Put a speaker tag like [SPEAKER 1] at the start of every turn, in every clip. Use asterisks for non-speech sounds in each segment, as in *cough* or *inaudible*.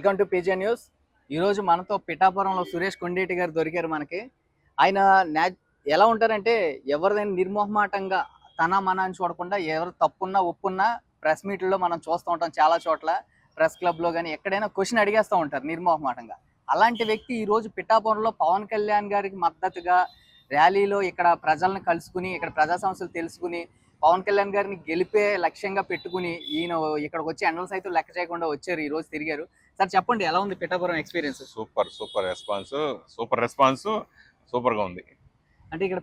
[SPEAKER 1] Welcome to PJ news. ఈరోజు మనతో పిఠాపురంలో సురేష్ కొండేటి గారు దొరికారు మనకి. ఆయన ఎలా ఉంటారంటే ఎవరిదైనా నిర్మోహమాటంగా తన మన అని చూడకుండా ఎవరు తప్పున్నా ఒప్పున్నా ప్రెస్ మీట్లో మనం చూస్తూ ఉంటాం చాలా చోట్ల. ప్రెస్ క్లబ్లో కానీ ఎక్కడైనా క్వశ్చన్ అడిగేస్తూ ఉంటారు నిర్మోహమాటంగా. అలాంటి వ్యక్తి ఈరోజు పిఠాపురంలో పవన్ కళ్యాణ్ గారికి మద్దతుగా ర్యాలీలో ఇక్కడ ప్రజలను కలుసుకుని ఇక్కడ ప్రజా సమస్యలు తెలుసుకుని పవన్ కళ్యాణ్ గారిని గెలిపే లక్ష్యంగా పెట్టుకుని ఈయన ఇక్కడికి వచ్చి ఎండలు సైతం లెక్క చేయకుండా వచ్చారు ఈ రోజు తిరిగారు. సార్ చెప్పండి ఎలా ఉంది Pithapuram experience
[SPEAKER 2] super super response super response సూపర్గా ఉంది.
[SPEAKER 1] అంటే ఇక్కడ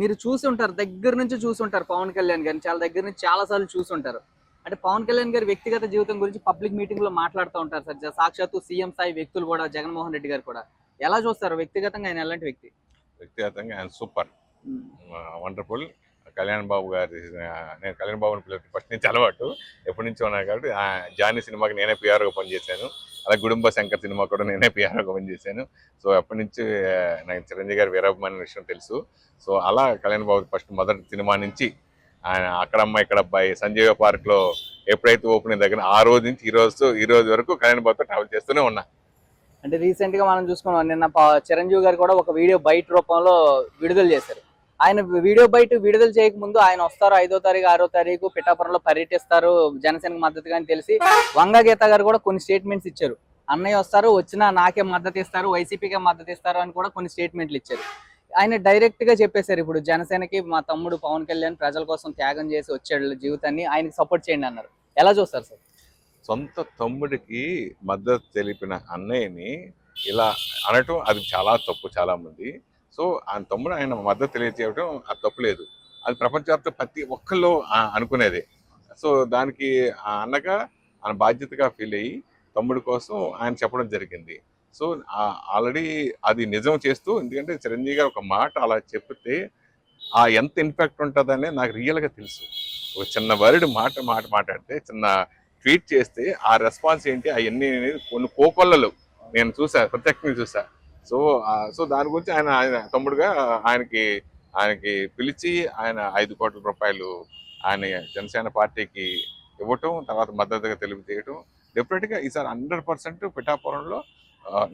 [SPEAKER 1] మీరు చూసి ఉంటారు దగ్గర నుంచి చూసి ఉంటారు పవన్ కళ్యాణ్ గారిని చాలా దగ్గర నుంచి చాలా సార్లు చూసి ఉంటారు. అంటే పవన్ కళ్యాణ్ గారి వ్యక్తిగత జీవితం గురించి పబ్లిక్ మీటింగ్లో మాట్లాడుతూ ఉంటారు సార్ సాక్షాత్తు సీఎం స్థాయి వ్యక్తులు కూడా జగన్మోహన్ రెడ్డి గారు కూడా. ఎలా చూస్తారు? వ్యక్తిగతంగా ఆయన ఎలాంటి వ్యక్తి?
[SPEAKER 2] వ్యక్తిగతంగా ఆయన సూపర్. వండర్ఫుల్. కళ్యాణ్ బాబు గారి నేను కళ్యాణ్ బాబుని పిల్లలు ఫస్ట్ నుంచి అలవాటు. ఎప్పటి నుంచో ఉన్నా కాబట్టి ఆ, జానీ సినిమాకి నేనే పిఆర్గా పనిచేశాను. అలా గుడుంబ శంకర్ సినిమా కూడా నేనే పిఆర్గా పనిచేశాను. సో ఎప్పటి నుంచి నాకు చిరంజీవి గారి వీరాభిమాని విషయం తెలుసు. సో అలా కళ్యాణ్ బాబు ఫస్ట్ మొదటి సినిమా నుంచి ఆయన అక్కడమ్మ ఇక్కడ అబ్బాయి సంజీవ పార్క్లో ఎప్పుడైతే ఓపెనింగ్ దగ్గర ఆ రోజు నుంచి ఈ రోజు ఈ రోజు వరకు కళ్యాణ్ బాబుతో ట్రావెల్ చేస్తూనే ఉన్నా.
[SPEAKER 1] అంటే రీసెంట్గా మనం చూసుకున్నాం నిన్న చిరంజీవి గారు కూడా ఒక వీడియో బయట రూపంలో విడుదల చేశారు. ఆయన వీడియో బయట విడుదల చేయక ముందు ఆయన వస్తారు ఐదో తారీఖు ఆరో తారీఖు పిఠాపురంలో పర్యటిస్తారు జనసేనకు మద్దతుగా అని తెలిసి వంగ గీత గారు కూడా కొన్ని స్టేట్మెంట్స్ ఇచ్చారు. అన్నయ్య వస్తారు వచ్చినా నాకే మద్దతు ఇస్తారు వైసీపీకే మద్దతు ఇస్తారు అని కూడా కొన్ని స్టేట్మెంట్లు ఇచ్చారు. ఆయన డైరెక్ట్గా చెప్పేశారు ఇప్పుడు జనసేనకి మా తమ్ముడు పవన్ కళ్యాణ్ ప్రజల కోసం త్యాగం చేసి వచ్చాడు జీవితాన్ని ఆయనకి సపోర్ట్ చేయండి అన్నారు. ఎలా చూస్తారు సార్?
[SPEAKER 2] సొంత తమ్ముడికి మద్దతు తెలిపిన అన్నయ్యని ఇలా అనటం అది చాలా తప్పు చాలా మంది సో ఆయన తమ్ముడు ఆయన మద్దతు తెలియజేయడం అది తప్పు లేదు అది ప్రపంచవ్యాప్త ప్రతి ఒక్కళ్ళు అనుకునేది అనుకునేదే. సో దానికి ఆ అన్నగా ఆయన బాధ్యతగా ఫీల్ అయ్యి తమ్ముడి కోసం ఆయన చెప్పడం జరిగింది. సో ఆల్రెడీ అది నిజం చేస్తూ ఎందుకంటే చిరంజీవి గారు ఒక మాట అలా చెప్తే ఆ ఎంత ఇంపాక్ట్ ఉంటుందనే నాకు రియల్గా తెలుసు. ఒక చిన్న వర్డ్ మాట మాట మాట్లాడితే చిన్న ట్వీట్ చేస్తే ఆ రెస్పాన్స్ ఏంటి అవన్నీ అనేది కొన్ని కోకొల్లలు. నేను చూసా ప్రత్యక్షంగా చూసా. సో సో దాని గురించి ఆయన ఆయన తమ్ముడుగా ఆయనకి ఆయనకి పిలిచి ఆయన ఐదు కోట్ల రూపాయలు ఆయన జనసేన పార్టీకి ఇవ్వటం తర్వాత మద్దతుగా తెలియజేయటం. డెఫినెట్గా ఈసారి హండ్రెడ్ పర్సెంట్ పిఠాపురంలో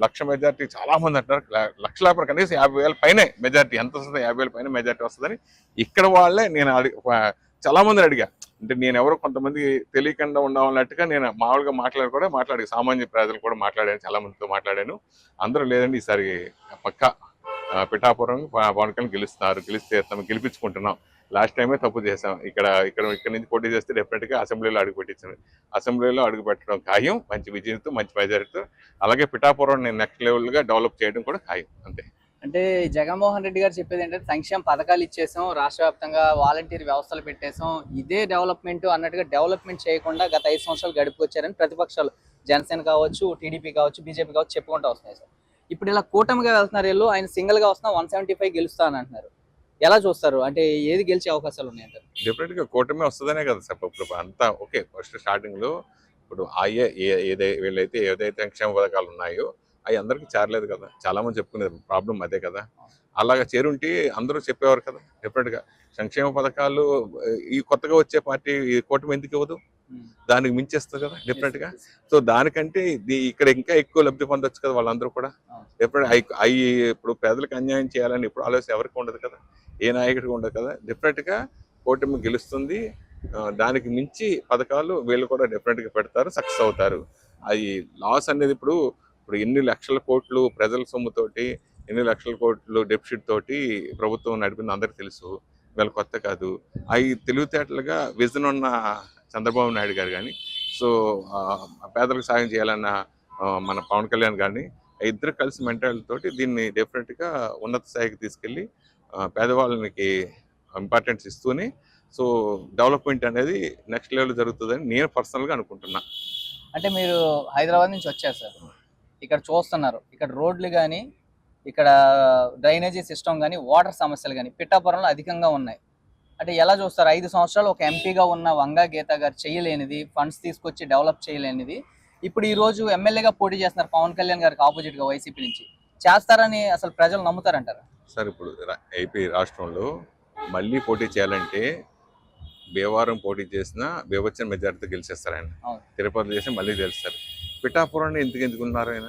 [SPEAKER 2] లక్ష మెజార్టీ చాలా మంది అంటారు ల- లక్ష కనీసం యాభై వేల పైనే మెజార్టీ ఎంత వస్తుంది యాభై వేల పైన మెజార్టీ వస్తుందని ఇక్కడ వాళ్ళే నేను అడిగి చాలా మందిని అడిగా. అంటే నేను ఎవరో కొంతమంది తెలియకుండా ఉండవన్నట్టుగా నేను మామూలుగా మాట్లాడి కూడా మాట్లాడి సామాన్య ప్రజలు కూడా మాట్లాడాను చాలా మందితో మాట్లాడాను. అందరూ లేదండి ఈసారి పక్క పిఠాపురం పవన్ కళ్యాణ్ గెలుస్తున్నారు గెలిస్తే తమ గెలిపించుకుంటున్నాం. లాస్ట్ టైమే తప్పు చేసాం ఇక్కడ ఇక్కడ ఇక్కడ నుంచి పోటీ చేస్తే డెఫినెట్గా అసెంబ్లీలో అడుగు పెట్టించాను అసెంబ్లీలో అడుగు పెట్టడం ఖాయం మంచి విజయంతో మంచి మెజారిటీతో. అలాగే పిఠాపురం నేను నెక్స్ట్ లెవెల్గా డెవలప్ చేయడం కూడా ఖాయం అంతే.
[SPEAKER 1] అంటే జగన్మోహన్ రెడ్డి గారు చెప్పేది ఏంటంటే సంక్షేమ పథకాలు ఇచ్చేసాం రాష్ట్ర వ్యాప్తంగా వాలంటీర్ వ్యవస్థలు పెట్టేసాం ఇదే డెవలప్మెంట్ అన్నట్టుగా డెవలప్మెంట్ చేయకుండా గత ఐదు సంవత్సరాలు గడుపుకొచ్చారని ప్రతిపక్షాలు జనసేన కావచ్చు టీడీపీ కావచ్చు బీజేపీ కావచ్చు చెప్పుకుంటూ వస్తున్నాయి సార్. ఇప్పుడు ఇలా కూటమిగా వెళ్తున్నారు వీళ్ళు ఆయన సింగిల్గా వస్తున్నా వన్ సెవెంటీ ఫైవ్ గెలుస్తాను అంటున్నారు ఎలా చూస్తారు? అంటే ఏది గెలిచే అవకాశాలు ఉన్నాయంటారు
[SPEAKER 2] డెఫినెట్గా కూటమి వస్తుందనే కదా సార్ ఇప్పుడు అంతా ఓకే ఫస్ట్ స్టార్టింగ్లో ఇప్పుడు అయ్యే ఏదై వీళ్ళైతే ఏదైతే సంక్షేమ పథకాలు ఉన్నాయో అవి అందరికీ చేరలేదు కదా. చాలా మంది చెప్పుకునేది ప్రాబ్లం అదే కదా. అలాగా చేరుంటే అందరూ చెప్పేవారు కదా డెఫినెట్గా. సంక్షేమ పథకాలు ఈ కొత్తగా వచ్చే పార్టీ ఈ కూటమి ఎందుకు ఇవ్వదు? దానికి మించేస్తుంది కదా డెఫినెట్గా. సో దానికంటే ఇక్కడ ఇంకా ఎక్కువ లబ్ధి పొందొచ్చు కదా వాళ్ళందరూ కూడా. డెఫినెట్ అవి ఇప్పుడు పేదలకు అన్యాయం చేయాలని ఇప్పుడు ఆలోచన ఎవరికి ఉండదు కదా. ఏ నాయకుడికి ఉండదు కదా. డెఫినెట్గా కూటమి గెలుస్తుంది. దానికి మించి పథకాలు వీళ్ళు కూడా డెఫినెట్గా పెడతారు సక్సెస్ అవుతారు. అవి లాస్ అనేది ఇప్పుడు ఇప్పుడు ఎన్ని లక్షల కోట్లు ప్రజల సొమ్ముతోటి ఎన్ని లక్షల కోట్లు డెప్షిట్ తోటి ప్రభుత్వం నడిపింది అందరికి తెలుసు. ఇవాళ కొత్త కాదు. అవి తెలివితేటలుగా విజన్ ఉన్న చంద్రబాబు నాయుడు గారు కానీ సో పేదలకు సాయం చేయాలన్న మన పవన్ కళ్యాణ్ కానీ ఇద్దరు కలిసి మెంటాలిటీ దీన్ని డెఫినెట్గా ఉన్నత స్థాయికి తీసుకెళ్ళి పేదవాళ్ళకి ఇంపార్టెన్స్ ఇస్తూనే సో డెవలప్మెంట్ అనేది నెక్స్ట్ లెవెల్ జరుగుతుందని నేను పర్సనల్గా అనుకుంటున్నా.
[SPEAKER 1] అంటే మీరు హైదరాబాద్ నుంచి వచ్చారు సార్. ఇక్కడ చూస్తున్నారు. ఇక్కడ రోడ్లు కానీ ఇక్కడ డ్రైనేజీ సిస్టమ్ కానీ వాటర్ సమస్యలు కానీ పిఠాపురంలో అధికంగా ఉన్నాయి. అంటే ఎలా చూస్తారు? ఐదు సంవత్సరాలు ఒక ఎంపీగా ఉన్న వంగా గీత గారు చేయలేనిది ఫండ్స్ తీసుకొచ్చి డెవలప్ చేయలేనిది. ఇప్పుడు ఈ రోజు ఎమ్మెల్యేగా పోటీ చేస్తున్నారు పవన్ కళ్యాణ్ గారికి ఆపోజిట్గా వైసీపీ నుంచి. చేస్తారని అసలు ప్రజలు నమ్ముతారంటారు?
[SPEAKER 2] సార్ ఇప్పుడు ఏపీ రాష్ట్రంలో మళ్ళీ పోటీ చేయాలంటే భీమవరం పోటీ చేసినా బీభత్సన మెజార్టీతో గెలిచేస్తారు ఆయన. తిరుపతి చేసి మళ్ళీ గెలుస్తారు. పిఠాపురాన్ని ఎందుకు ఎందుకున్నారు ఆయన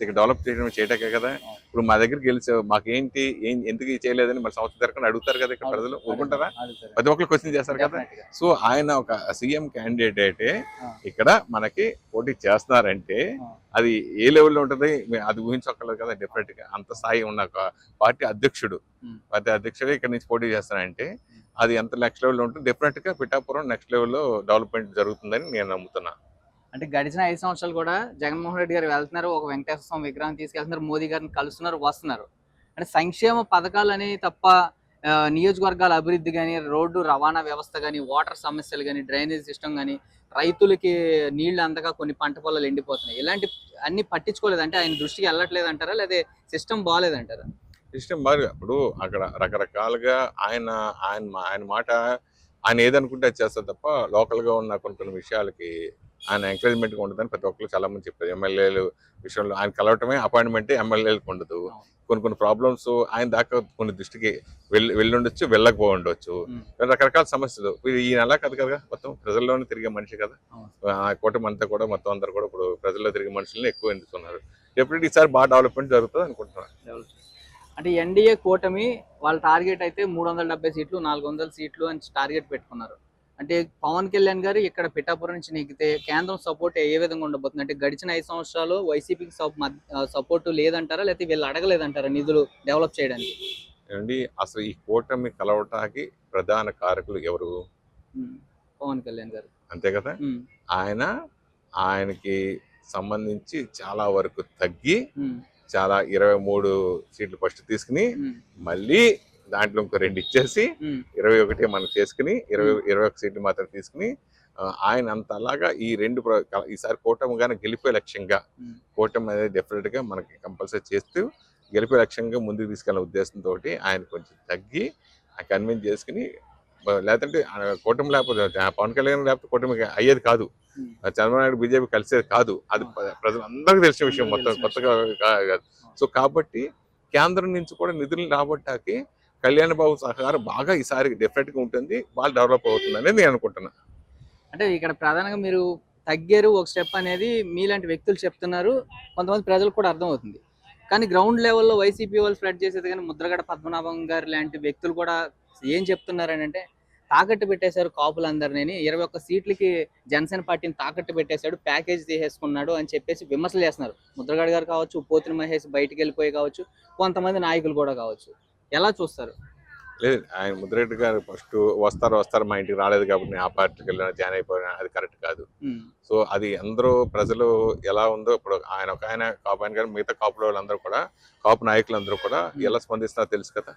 [SPEAKER 2] ఇక్కడ డెవలప్ చేయడం చేయటకే కదా ఇప్పుడు మా దగ్గరికి గెలిచి మాకేంటి ఏం ఎందుకు చేయలేదని మరి సంవత్సరం తిరగని అడుగుతారు కదా ఇక్కడ ప్రజలు ఊరుకుంటారా. ప్రతి ఒక్కరు క్వశ్చన్ చేస్తారు కదా. సో ఆయన ఒక సీఎం క్యాండిడేట్. ఇక్కడ మనకి పోటీ చేస్తున్నారంటే. అది ఏ లెవెల్లో ఉంటుంది అది ఊహించక్కర్లేదు కదా డెఫినెట్గా అంత స్థాయి ఉన్న ఒక పార్టీ అధ్యక్షుడు. పార్టీ అధ్యక్షుడు ఇక్కడ నుంచి పోటీ చేస్తానంటే అది ఎంత నెక్స్ట్ లెవెల్లో ఉంటుంది డెఫినెట్గా పిఠాపురం నెక్స్ట్ లెవెల్లో డెవలప్మెంట్ జరుగుతుందని నేను నమ్ముతున్నా
[SPEAKER 1] అంటే గడిచిన ఐదు సంవత్సరాలు కూడా జగన్మోహన్ రెడ్డి గారు వెళ్తున్నారు ఒక వెంకటేశ్వర స్వామి విగ్రహం తీసుకెళ్తున్నారు మోదీ గారిని కలుస్తున్నారు వస్తున్నారు. అంటే సంక్షేమ పథకాలు అనేవి తప్ప నియోజకవర్గాల అభివృద్ధి కానీ రోడ్డు రవాణా వ్యవస్థ కానీ వాటర్ సమస్యలు కానీ డ్రైనేజ్ సిస్టమ్ కానీ రైతులకి నీళ్ళు అందక కొన్ని పంట పొలాలు ఎండిపోతున్నాయి. ఇలాంటి అన్ని పట్టించుకోలేదు. అంటే ఆయన దృష్టికి వెళ్ళట్లేదు అంటారా? లేదా సిస్టమ్ బాగాలేదంటారా
[SPEAKER 2] సిస్టమ్ బాగా అప్పుడు అక్కడ రకరకాలుగా ఆయన ఆయన ఆయన మాట ఆయన ఏదనుకుంటే చేస్తారు తప్ప లోకల్గా ఉన్న కొన్ని కొన్ని విషయాలకి ఆయన ఎంకరేజ్మెంట్గా ఉంటుందని ప్రతి ఒక్కరు చాలా మంది చెప్పారు. ఎమ్మెల్యేలు విషయంలో ఆయన కలవటమే అపాయింట్మెంట్ ఎమ్మెల్యేలకు ఉండదు. కొన్ని కొన్ని ప్రాబ్లమ్స్ ఆయన దాకా కొన్ని దృష్టికి వెళ్ళి వెళ్ళుండొచ్చు వెళ్ళకపో ఉండొచ్చు.
[SPEAKER 1] ఉమ్.
[SPEAKER 2] రకరకాల సమస్యలు. ఈ నెల కదా కదా మొత్తం. ప్రజల్లోనే తిరిగే మనిషి కదా. ఆ కూటమి అంతా కూడా మొత్తం అందరు కూడా ఇప్పుడు ప్రజల్లో తిరిగే మనుషుల్ని ఎక్కువ ఎన్నుకున్నారు డెఫినెట్ ఈసారి బాగా డెవలప్మెంట్ జరుగుతుంది అనుకుంటున్నాను.
[SPEAKER 1] అంటే ఎన్డీఏ కూటమి వాళ్ళ టార్గెట్ అయితే మూడు వందల డెబ్బై సీట్లు నాలుగు వందల సీట్లు అని టార్గెట్ పెట్టుకున్నారు. అంటే పవన్ కళ్యాణ్ గారు ఇక్కడ పిఠాపురం నుంచి నెగ్గితే కేంద్రం సపోర్ట్ ఏ విధంగా ఉండబోతుంది అంటే గడిచిన ఐదు సంవత్సరాలు వైసీపీకి సపోర్ట్ లేదంటారా లేకపోతే వీళ్ళు అడగలేదంటారా నిధులు డెవలప్ చేయడానికి
[SPEAKER 2] ఏమండి అసలు ఈ కూటమి కలవటానికి ప్రధాన కారకులు ఎవరు.
[SPEAKER 1] పవన్ కళ్యాణ్ గారు
[SPEAKER 2] అంతే కదా. ఆయన ఆయనకి సంబంధించి చాలా వరకు తగ్గి. చాలా ఇరవై మూడు సీట్లు ఫస్ట్ తీసుకుని. మళ్ళీ దాంట్లో ఇంకో రెండు ఇచ్చేసి. ఇరవై ఒకటి మనం చేసుకుని ఇరవై ఇరవై ఒక సీట్లు మాత్రం తీసుకుని ఆయన అంత అలాగా ఈ రెండు ఈసారి కూటమి కానీ గెలిపే లక్ష్యంగా. కూటమి అనేది డెఫినెట్గా మనకి కంపల్సరీ చేస్తూ గెలిపే లక్ష్యంగా ముందుకు తీసుకెళ్ళిన ఉద్దేశంతో ఆయన కొంచెం తగ్గి కన్విన్స్ చేసుకుని లేదంటే కూటమి లేకపోతే పవన్ కళ్యాణ్ లేకపోతే కూటమి అయ్యేది కాదు. చంద్రబాబు నాయుడు బీజేపీ కలిసేది కాదు. అది ప్ర- ప్రజలందరికీ తెలిసిన విషయం మొత్తం కొత్తగా కాదు సో కాబట్టి కేంద్రం నుంచి కూడా నిధులు రాబట్టాకి కళ్యాణ్ బాబు సహకారం బాగా ఈసారి డిఫరెంట్గా ఉంటుంది. బాగా డెవలప్ అవుతుంది అనేది నేను అనుకుంటున్నా.
[SPEAKER 1] అంటే ఇక్కడ ప్రధానంగా మీరు తగ్గారు ఒక స్టెప్ అనేది మీలాంటి వ్యక్తులు చెప్తున్నారు. కొంతమంది ప్రజలకు కూడా అర్థమవుతుంది కానీ గ్రౌండ్ లెవెల్లో వైసీపీ వాళ్ళు ఫ్లడ్ చేసేది కానీ ముద్రగడ పద్మనాభం గారు లాంటి వ్యక్తులు కూడా ఏం చెప్తున్నారని అంటే తాకట్టు పెట్టేశారు కాపులందరినీ ఇరవై ఒక్క సీట్లకి జనసేన పార్టీని తాకట్టు పెట్టేశాడు ప్యాకేజ్ తీసేసుకున్నాడు అని చెప్పేసి విమర్శలు చేస్తున్నారు. ముద్రగడ గారు కావచ్చు పోతిన మహేష్ బయటికి వెళ్ళిపోయి కావచ్చు కొంతమంది నాయకులు కూడా కావచ్చు. ఎలా చూస్తారు?
[SPEAKER 2] లేదు ఆయన ముద్రెడ్డి గారు ఫస్ట్ వస్తారు వస్తారు మా ఇంటికి రాలేదు కాబట్టి నేను ఆ పార్టీకి వెళ్ళిన జాయిన్ అయిపోయినా అది కరెక్ట్ కాదు. సో అది అందరూ ప్రజలు ఎలా ఉందో ఇప్పుడు ఆయన ఒక ఆయన కాపు ఆయన కానీ మిగతా కాపుల వాళ్ళందరూ కూడా కాపు నాయకులు అందరూ కూడా ఎలా స్పందిస్తున్నారో తెలుసు కదా?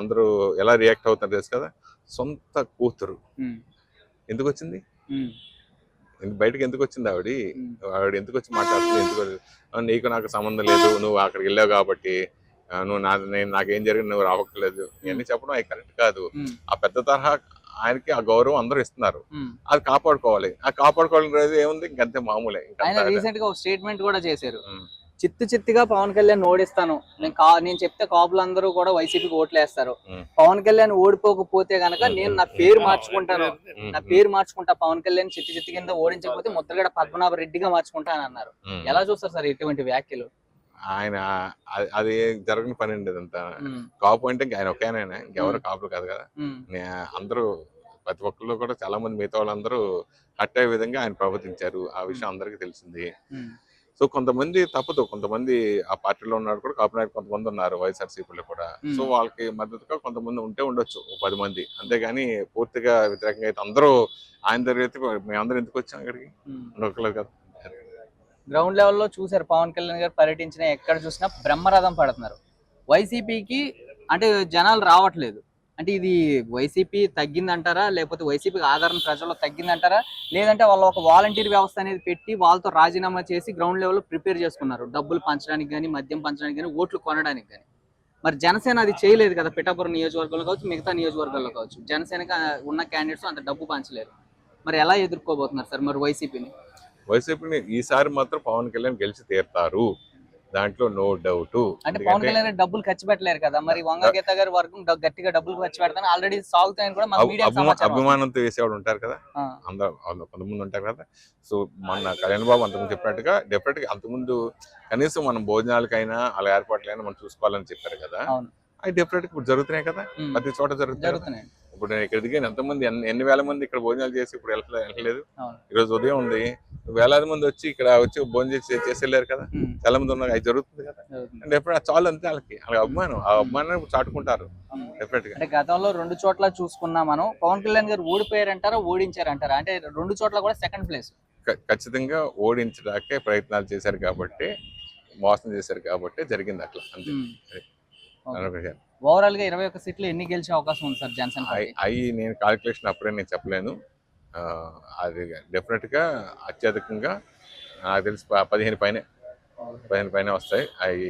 [SPEAKER 2] అందరూ ఎలా రియాక్ట్ అవుతున్నారో తెలుసు కదా? సొంత కూతురు. ఎందుకు వచ్చింది? బయటకు ఎందుకు వచ్చింది ఆవిడ. ఆవిడ ఎందుకు వచ్చి మాట్లాడుతుంది? ఎందుకు నీకు నాకు సంబంధం లేదు నువ్వు అక్కడికి వెళ్ళావు కాబట్టి నువ్వు నా నేను నాకేం జరిగింది నువ్వు రావట్లేదు ఇవన్నీ చెప్పడం అది కరెక్ట్ కాదు. ఆ పెద్ద తరహా ఆయనకి ఆ గౌరవం అందరూ ఇస్తున్నారు. అది కాపాడుకోవాలి. ఆ కాపాడుకోవాలనేది ఏముంది? ఇంకంతే మామూలే.
[SPEAKER 1] ఆయన రీసెంట్గా ఒక స్టేట్మెంట్ కూడా చేశారు. చిత్తు చిత్తుగా పవన్ కళ్యాణ్ ఓడిస్తాను. నేను కా నేను చెప్తే కాపులందరూ కూడా వైసీపీకి ఓట్లు వేస్తారు
[SPEAKER 2] ఉమ్.
[SPEAKER 1] పవన్ కళ్యాణ్ ఓడిపోకపోతే గనక నేను నా పేరు మార్చుకుంటాను. నా పేరు మార్చుకుంటా. పవన్ కళ్యాణ్ చిత్తు చిత్తు కింద ఓడించకపోతే ముద్రగడ పద్మనాభ రెడ్డిగా మార్చుకుంటాను అన్నారు. ఎలా చూస్తారు సార్ ఇటువంటి వ్యాఖ్యలు?
[SPEAKER 2] ఆయన అది- జరగని పని అండి ఇదంతా. కాపు అంటే ఇంక ఆయన ఒకేనాయన ఇంకెవరు కాపులు కాదు కదా. అందరూ ప్రతి ఒక్కళ్ళు కూడా చాలా మంది మిగతా వాళ్ళందరూ హట్ అయ్యే విధంగా ఆయన ప్రవర్తించారు. ఆ విషయం అందరికీ తెలిసింది. సో కొంతమంది తప్పదు. కొంతమంది ఆ పార్టీలో ఉన్నారు కూడా కాపు కొంతమంది ఉన్నారు వైఎస్ఆర్సీపీలో కూడా. సో వాళ్ళకి మద్దతుగా కొంతమంది ఉంటే ఉండొచ్చు పది మంది. అంతేగాని పూర్తిగా వ్యతిరేకంగా అయితే అందరూ ఆయన దగ్గర అయితే మేమందరం ఎందుకు వచ్చాం ఇక్కడికి?
[SPEAKER 1] ఉమ్.
[SPEAKER 2] ఉండక్కర్లేదు కదా.
[SPEAKER 1] గ్రౌండ్ లెవెల్లో చూసారు పవన్ కళ్యాణ్ గారు పర్యటించిన ఎక్కడ చూసినా బ్రహ్మరథం పడుతున్నారు. వైసీపీకి అంటే జనాలు రావట్లేదు. అంటే ఇది వైసీపీ తగ్గిందంటారా? లేకపోతే వైసీపీకి ఆదరణ ప్రజల్లో తగ్గిందంటారా? లేదంటే వాళ్ళు ఒక వాలంటీర్ వ్యవస్థ అనేది పెట్టి వాళ్ళతో రాజీనామా చేసి గ్రౌండ్ లెవెల్లో ప్రిపేర్ చేసుకున్నారు. డబ్బులు పంచడానికి కానీ మద్యం పంచడానికి కానీ ఓట్లు కొనడానికి కానీ మరి జనసేన అది చేయలేదు కదా పిఠాపురం నియోజకవర్గంలో కావచ్చు మిగతా నియోజకవర్గాల్లో కావచ్చు. జనసేనకి ఉన్న క్యాండిడేట్స్ అంత డబ్బు పంచలేరు. మరి ఎలా ఎదుర్కోబోతున్నారు సార్ మరి వైసీపీని?
[SPEAKER 2] వైసీపీని ఈసారి మాత్రం పవన్ కళ్యాణ్ గెలిచి తీరుతారు. దాంట్లో నో డౌట్
[SPEAKER 1] అంటే పవన్ కళ్యాణ్ డబ్బులు ఖర్చు పెట్టలేరు కదా. మరి వంగ గీత గారి వర్గం డ- గట్టిగా డబ్బులు ఖర్చు పెడతాను. ఆల్రెడీ సాగుతాయని కూడా.
[SPEAKER 2] అభిమానంతో వేసేవాడు ఉంటారు కదా. అందరూ కొంతమంది ఉంటారు కదా. సో మన కళ్యాణ్ బాబు అంతకుముందు చెప్పినట్టుగా డెఫినెట్గా అంతకుముందు కనీసం మనం భోజనాలకైనా అలా ఏర్పాట్లైనా మనం చూసుకోవాలని చెప్పారు కదా. అవి డెఫినెట్ ఇప్పుడు జరుగుతున్నాయి కదా. ప్రతి చోట. జరుగుతున్నాయి ఇప్పుడు నేను ఇక్కడ దిగాను. ఎంతమంది ఎన్ని ఎన్ని వేల మంది ఇక్కడ భోజనాలు చేసి ఇప్పుడు వెళ్ళలేదు?
[SPEAKER 1] అవును.
[SPEAKER 2] ఈ రోజు ఉదయం ఉంది. వేలాది మంది వచ్చి ఇక్కడ వచ్చి భోజనం చేసి చేసి వెళ్ళారు కదా? చాలా మంది ఉన్నారు. అది జరుగుతుంది కదా. అంటే ఎప్పుడు చాలు అంతే వాళ్ళకి. వాళ్ళకి అభిమానం. ఆ అభిమానాన్ని చాటుకుంటారు. డెఫినెట్గా
[SPEAKER 1] అంటే గతంలో రెండు చోట్ల చూసుకున్నా మనం. పవన్ కళ్యాణ్ గారు ఓడిపోయారంటారా ఓడించారంటారా? అంటే రెండు చోట్ల కూడా సెకండ్ ప్లేస్
[SPEAKER 2] ఖచ్చితంగా ఓడించడానికే ప్రయత్నాలు చేశారు కాబట్టి మోసం చేశారు కాబట్టి జరిగింది అట్లా. అంతే.
[SPEAKER 1] ఓవరాల్గా ఇరవై ఒక్క సీట్లు ఎన్ని గెలిచే అవకాశం ఉంది సార్ జనసేన
[SPEAKER 2] అయి నేను కాల్కులేషన్ అప్పుడే నేను చెప్పలేను. అది డెఫినెట్గా అత్యధికంగా నాకు తెలిసి పదిహేను పైన పదిహేను పైన వస్తాయి. అవి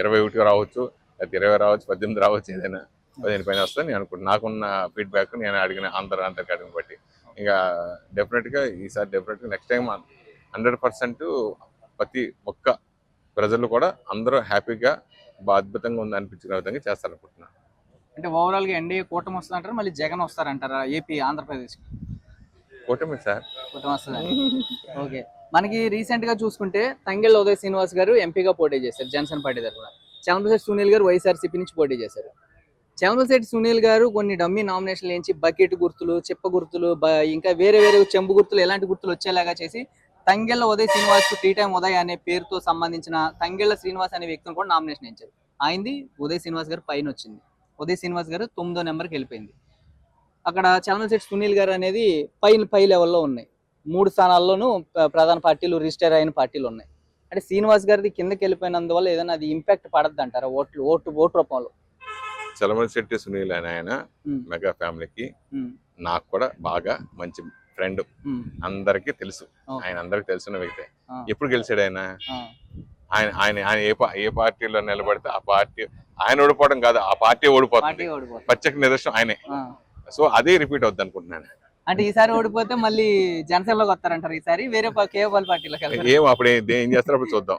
[SPEAKER 2] ఇరవై ఒకటి రావచ్చు లేకపోతే ఇరవై రావచ్చు పద్దెనిమిది రావచ్చు ఏదైనా పదిహేను పైన వస్తాయి నేను అనుకుంటున్నాను నాకున్న ఫీడ్బ్యాక్ నేను అడిగిన అందరు అందరికి అడిగిన బట్టి. ఇంకా డెఫినెట్గా ఈసారి డెఫినెట్గా నెక్స్ట్ టైం హండ్రెడ్ పర్సెంట్ ప్రతి ఒక్క ప్రజలు కూడా అందరూ హ్యాపీగా అద్భుతంగా ఉంది అనిపించిన విధంగా చేస్తారనుకుంటున్నాను.
[SPEAKER 1] అంటే ఓవరాల్గా ఎన్డీఏ కూటమి వస్తుందంటారా మళ్ళీ జగన్ వస్తారంటారా? ఏపీ ఆంధ్రప్రదేశ్.
[SPEAKER 2] కూటమి సార్.
[SPEAKER 1] కూటమి వస్తుంది? ఓకే మనకి రీసెంట్గా చూసుకుంటే తంగెళ్ళ ఉదయ్ శ్రీనివాస్ గారు ఎంపీగా పోటీ చేశారు జనసేన పార్టీ తరఫున. చంద్రశేఖర్ సునీల్ గారు వైఎస్ఆర్సీపీ నుంచి పోటీ చేశారు. చంద్రశేఖర్ సునీల్ గారు కొన్ని డమ్మీ నామినేషన్లు వేయించి బకెట్ గుర్తులు చెప్ప గుర్తులు ఇంకా వేరే వేరే చెంబు గుర్తులు ఎలాంటి గుర్తులు వచ్చేలాగా చేసి తంగెళ్ళ ఉదయ్ శ్రీనివాస్కు టీ టైం ఉదయ్ అనే పేరుతో సంబంధించిన తంగెళ్ళ శ్రీనివాస్ అనే వ్యక్తిని కూడా నామినేషన్ వేయించారు ఆయనది ఉదయ్ శ్రీనివాస్ గారు పైన వచ్చింది. ఉదయ్ శ్రీనివాస్ గారు తొమ్మిదో నెంబర్కి వెళ్ళిపోయింది. అక్కడ చలనశెట్టి సునీల్ గారు అనేది పై పై లెవెల్లో ఉన్నాయి. మూడు స్థానాల్లోనూ ప్ర- ప్రధాన పార్టీలు రిజిస్టర్ అయిన పార్టీలు ఉన్నాయి. అంటే శ్రీనివాస్ గారిది కిందకి వెళ్ళిపోయినందువల్ల ఏదైనా అది ఇంపాక్ట్ పడద్దు అంటారా ఓట్లు ఓటు ఓటు రూపంలో?
[SPEAKER 2] చలమల శెట్టి సునీల్ అనే ఆయన మెగా ఫ్యామిలీకి నాకు కూడా బాగా మంచి ఫ్రెండ్. అందరికీ తెలుసు. ఆయన అందరికి తెలిసిన వ్యక్తే. ఎప్పుడు గెలిచాడు ఆయన? ఆయన ఆయన ఆయన ఏ ఏ పార్టీలో నిలబడితే ఆ పార్టీ ఆయన ఓడిపోవడం కాదు ఆ పార్టీ ఓడిపోతుంది. పచ్చకి నిదర్శనం ఆయనే. సో అదే రిపీట్ అవుద్ది అనుకుంటున్నాను
[SPEAKER 1] అంటే ఈసారి ఓడిపోతే మళ్ళీ జనసేనలోకి వస్తారంటారు ఈసారి? వేరే కేవల్ పార్టీలోకి వెళ్తారు
[SPEAKER 2] ఏం అప్పుడు ఏం చేస్తారో అప్పుడు చూద్దాం.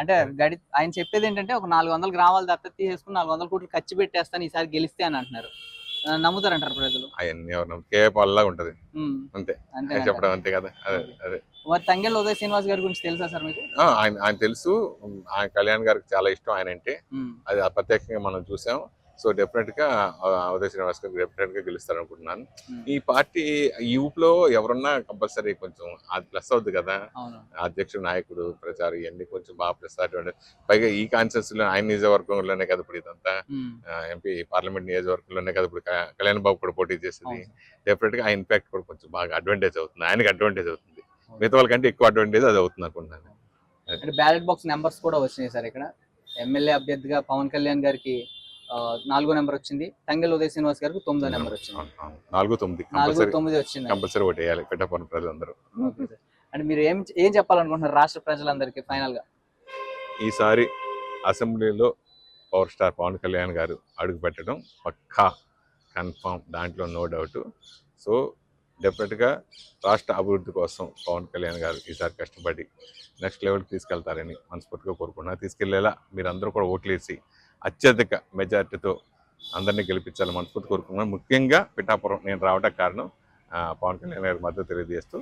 [SPEAKER 1] అంటే గడి ఆయన చెప్పేది ఏంటంటే ఒక నాలుగు వందల గ్రామాలు దత్తత తీసేసుకుని నాలుగు వందల కోట్లు ఖర్చు పెట్టేస్తాను ఈసారి గెలిస్తే అని అంటున్నారు. నమ్ముతారంటారు ప్రజలు?
[SPEAKER 2] అవన్నీ ఎవరు కేపాల్లా ఉంటది.
[SPEAKER 1] ఉమ్,
[SPEAKER 2] అంతే. *laughs* చెప్పడం అంతే కదా. అదే అదే.
[SPEAKER 1] మరి తంగెళ్ళ ఉదయ్ శ్రీనివాస్ గారి గురించి తెలుసా సార్ మీకు?
[SPEAKER 2] ఆ, ఆయన ఆయన తెలుసు. ఆయన కళ్యాణ్ గారికి చాలా ఇష్టం ఆయన అంటే అది ప్రత్యేకంగా మనం చూసాం. సో డెఫినెట్గా ఉదయ్ శ్రీనివాస్ గారు డెఫినెట్గా గెలుస్తారు అనుకుంటున్నాను ఈ పార్టీ ఈ ఊపులో ఎవరున్నా కంపల్సరీ కొంచెం అది ప్లస్ అవుద్ది కదా. అధ్యక్షుడు నాయకుడు ప్రచారం ఇవన్నీ కొంచెం బాగా ప్లస్ అటువంటి పైగా ఈ కాన్సెన్స్లో ఆయన నియోజకవర్గంలోనే కదా ఇప్పుడు ఇదంతా. ఎంపీ పార్లమెంట్ నియోజకవర్గంలోనే కదా ఇప్పుడు కళ్యాణ్ బాబు కూడా పోటీ చేసింది. డెఫినెట్గా ఆ ఇంపాక్ట్ కూడా కొంచెం బాగా అడ్వాంటేజ్ అవుతుంది. ఆయనకి అడ్వాంటేజ్ అవుతుంది. మిగతా వాళ్ళకంటే ఎక్కువ అడ్వాంటేజ్ అది అవుతుంది అనుకుంటున్నాను.
[SPEAKER 1] బ్యాలెట్ బాక్స్ నెంబర్స్ కూడా వచ్చినాయి సార్ ఇక్కడ. ఎమ్మెల్యే అభ్యర్థిగా పవన్ కళ్యాణ్ గారికి నాలుగో నెంబర్ వచ్చింది. తంగెల్ ఉదయ్ శ్రీనివాస్ గారికి తొమ్మిదో నెంబర్ వచ్చింది.
[SPEAKER 2] నాలుగు తొమ్మిది.
[SPEAKER 1] నాలుగు తొమ్మిది వచ్చింది.
[SPEAKER 2] కంపల్సరీ ఓటు వేయాలి. ప్రజలందరూ.
[SPEAKER 1] అంటే మీరు ఏం ఏం చెప్పాలనుకుంటున్నారు రాష్ట్ర ప్రజలందరికీ ఫైనల్గా
[SPEAKER 2] ఈసారి అసెంబ్లీలో పవర్ స్టార్ పవన్ కళ్యాణ్ గారు అడుగు పెట్టడం పక్కా. కన్ఫామ్. దాంట్లో నో డౌట్. సో డెఫినెట్గా రాష్ట్ర అభివృద్ధి కోసం పవన్ కళ్యాణ్ గారు ఈసారి కష్టపడి నెక్స్ట్ లెవెల్కి తీసుకెళ్తారని మనస్ఫూర్తిగా కోరుకుంటున్నాను తీసుకెళ్ళేలా మీరందరూ కూడా ఓట్లేసి అత్యధిక మెజార్టీతో అందరినీ గెలిపించాలని మనస్ఫూర్తి కోరుకున్నాను ముఖ్యంగా పిఠాపురం నేను రావడానికి కారణం పవన్ కళ్యాణ్ గారికి మద్దతు తెలియజేస్తూ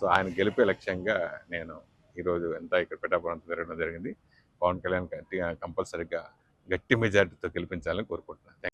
[SPEAKER 2] సో ఆయన గెలిపే లక్ష్యంగా నేను ఈరోజు ఎంత ఇక్కడ పిఠాపురం తిరగడం జరిగింది. పవన్ కళ్యాణ్ కంపల్సరిగా కంపల్సరీగా గట్టి మెజార్టీతో గెలిపించాలని కోరుకుంటున్నాను.